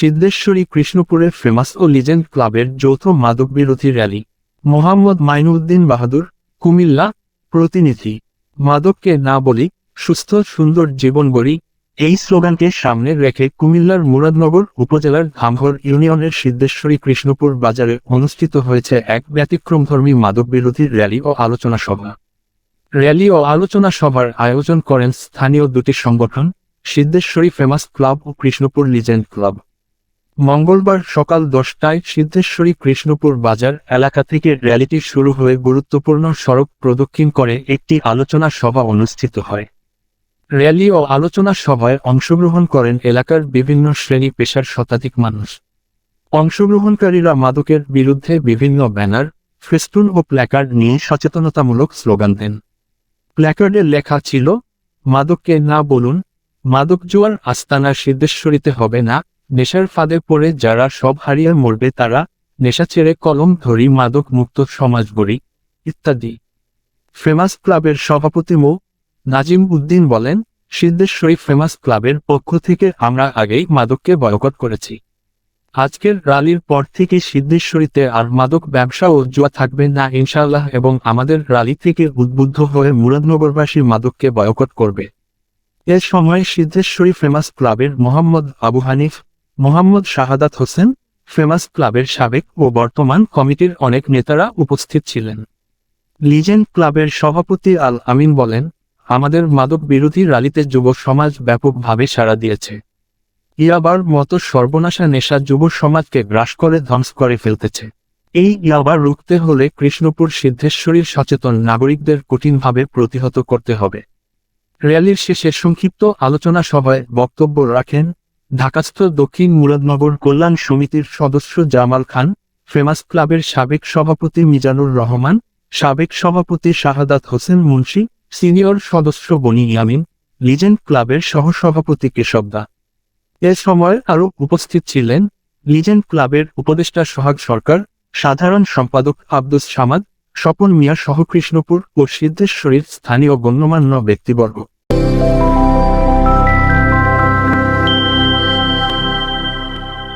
সিদ্ধেশ্বরী কৃষ্ণপুরের ফেমাস ও লিজেন্ড ক্লাবের যৌথ মাদক বিরোধী র্যালি। মোহাম্মদ মাইনুদ্দিন বাহাদুর, কুমিল্লা, প্রতিনিধি। মাদককে না বলি, সুস্থ, সুন্দর জীবন গড়ি। এই স্লোগানকে সামনে রেখে কুমিল্লার মুরাদনগর উপজেলার ঘামঘর ইউনিয়নের সিদ্ধেশ্বরী কৃষ্ণপুর বাজারে অনুষ্ঠিত হয়েছে এক ব্যতিক্রমধর্মী মাদক বিরোধী র্যালি ও আলোচনা সভা। র্যালি ও আলোচনা সভার আয়োজন করেন স্থানীয় দুটি সংগঠন, সিদ্ধেশ্বরী ফেমাস ক্লাব ও কৃষ্ণপুর লিজেন্ড ক্লাব। মঙ্গলবার সকাল দশটায় সিদ্ধেশ্বরী কৃষ্ণপুর বাজার এলাকা থেকে র্যালিটি শুরু হয়ে গুরুত্বপূর্ণ সড়ক প্রদক্ষিণ করে একটি আলোচনা সভা অনুষ্ঠিত হয়। র্যালি ও আলোচনা সভায় অংশগ্রহণ করেন এলাকার বিভিন্ন শ্রেণি পেশার শতাধিক মানুষ। অংশগ্রহণকারীরা মাদকের বিরুদ্ধে বিভিন্ন ব্যানার, ফেস্টুন ও প্ল্যাকার্ড নিয়ে সচেতনতামূলক স্লোগান দেন। প্ল্যাকার্ডে লেখা ছিল, মাদককে না বলুন, মাদক জোয়ার আস্তানা সিদ্ধেশ্বরীতে হবে না নেশার ফাঁদে পড়ে যারা সব হারিয়ে মরবে তারা নেশা ছেড়ে কলম ধরি মাদক মুক্ত সমাজ গড়ি, ইত্যাদি। ফেমাস ক্লাবের সভাপতি মো. নাজিম উদ্দিন বলেন, সিদ্ধেশ্বরী ফেমাস ক্লাবের পক্ষ থেকে আমরা আগেই মাদককে বয়কট করেছি। আজকের রালির পর থেকে সিদ্ধেশ্বরীতে আর মাদক ব্যবসা ও জুয়া থাকবে না ইনশাল্লাহ এবং আমাদের রালি থেকে উদ্বুদ্ধ হয়ে মুরাদনগরবাসী মাদককে বয়কট করবে। এ সময় সিদ্ধেশ্বরী ফেমাস ক্লাবের মোহাম্মদ আবু হানিফ মোহাম্মদ শাহাদাত হোসেন, ফেমাস ক্লাবের সাবেক ও বর্তমান কমিটির অনেক নেতারা উপস্থিত ছিলেন। লিজেন্ড ক্লাবের সভাপতি আল আমিন বলেন, আমাদের মাদক বিরোধী রালিতে যুব সমাজ ব্যাপকভাবে সাড়া দিয়েছে। ইয়াবার মতো সর্বনাশা নেশা যুব সমাজকে গ্রাস করে ধ্বংস করে ফেলতেছে। এই ইয়াবার রুখতে হলে কৃষ্ণপুর সিদ্ধেশ্বরীর সচেতন নাগরিকদের কঠিনভাবে প্রতিহত করতে হবে। র্যালির শেষে সংক্ষিপ্ত আলোচনা সভায় বক্তব্য রাখেন ঢাকাস্থ দক্ষিণ মুরাদনগর কল্যাণ সমিতির সদস্য জামাল খান, ফেমাস ক্লাবের সাবেক সভাপতি মিজানুর রহমান, সাবেক সভাপতি শাহাদাত হোসেন মুন্সি, সিনিয়র সদস্য বনি ইয়ামিন, লিজেন্ড ক্লাবের সহসভাপতি কেশবদা এ সময় আরও উপস্থিত ছিলেন লিজেন্ড ক্লাবের উপদেষ্টা সোহাগ সরকার, সাধারণ সম্পাদক আব্দুস সামাদ, স্বপন মিয়া সহ কৃষ্ণপুর ও সিদ্ধেশ্বরীর স্থানীয় গণ্যমান্য ব্যক্তিবর্গ।